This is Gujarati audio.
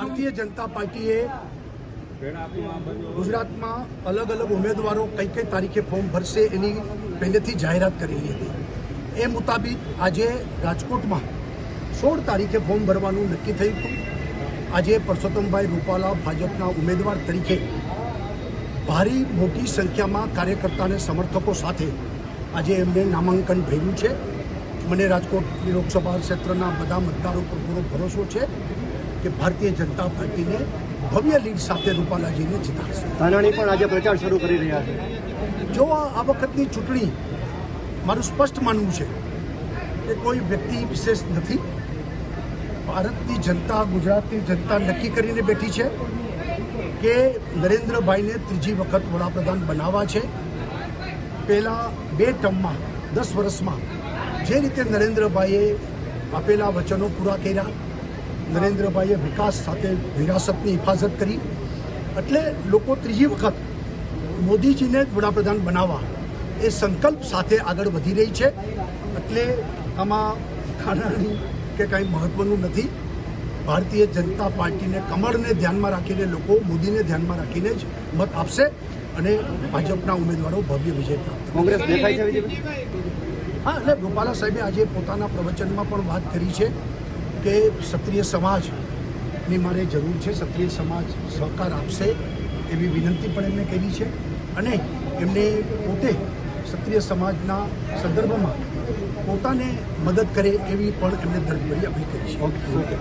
ભારતીય જનતા પાર્ટીએ ગુજરાતમાં અલગ અલગ ઉમેદવારો કઈ કઈ તારીખે ફોર્મ ભરશે એની પહેલેથી જાહેરાત કરેલી હતી. એ મુતાબિક આજે રાજકોટમાં સોળ તારીખે ફોર્મ ભરવાનું નક્કી થયું હતું. આજે પરસોત્તમભાઈ રૂપાલા ભાજપના ઉમેદવાર તરીકે ભારી મોટી સંખ્યામાં કાર્યકર્તા અને સમર્થકો સાથે આજે એમને નામાંકન ભર્યું છે. મને રાજકોટ લોકસભા ક્ષેત્રના બધા મતદારો પર પૂરો ભરોસો છે. કે ભારતીય જનતા પાર્ટીને ભવ્ય લીડ સાથે રૂપાલાજીને જીતાડશે. ધાનાણી પણ આજે પ્રચાર શરૂ કરી રહ્યા છે. જો આ વખતની ચૂંટણી મારું સ્પષ્ટ માનવું છે કે કોઈ વ્યક્તિ વિશેષ નથી. ભારતની જનતા ગુજરાતની જનતા નક્કી કરીને બેઠી છે કે નરેન્દ્રભાઈને ત્રીજી વખત વડાપ્રધાન બનાવવા છે. પહેલાં બે ટર્મમાં દસ વર્ષમાં જે રીતે નરેન્દ્રભાઈએ આપેલા વચનો પૂરા કર્યા નરેન્દ્રભાઈએ વિકાસ સાથે વિરાસતની હિફાજત કરી. એટલે લોકો ત્રીજી વખત મોદીજીને વડાપ્રધાન બનાવવા એ સંકલ્પ સાથે આગળ વધી રહી છે. એટલે આમાં ખાનાની કે કાંઈ મહત્વનું નથી. ભારતીય જનતા પાર્ટીને કમળને ધ્યાનમાં રાખીને લોકો મોદીને ધ્યાનમાં રાખીને જ મત આપશે અને ભાજપના ઉમેદવારો ભવ્ય વિજય પ્રાપ્ત કોંગ્રેસ દેખાય છે હા એટલે ગોપાલા સાહેબે આજે પોતાના પ્રવચનમાં પણ વાત કરી છે. કે ક્ષત્રિય સમાજની મારે જરૂર છે, ક્ષત્રિય સમાજ સહકાર આપશે એવી વિનંતી પણ એમને કરી છે. અને એમને પોતે ક્ષત્રિય સમાજના સંદર્ભમાં પોતાને મદદ કરે એવી પણ એમને દરભરી અપીલ કરી છે. ઓકે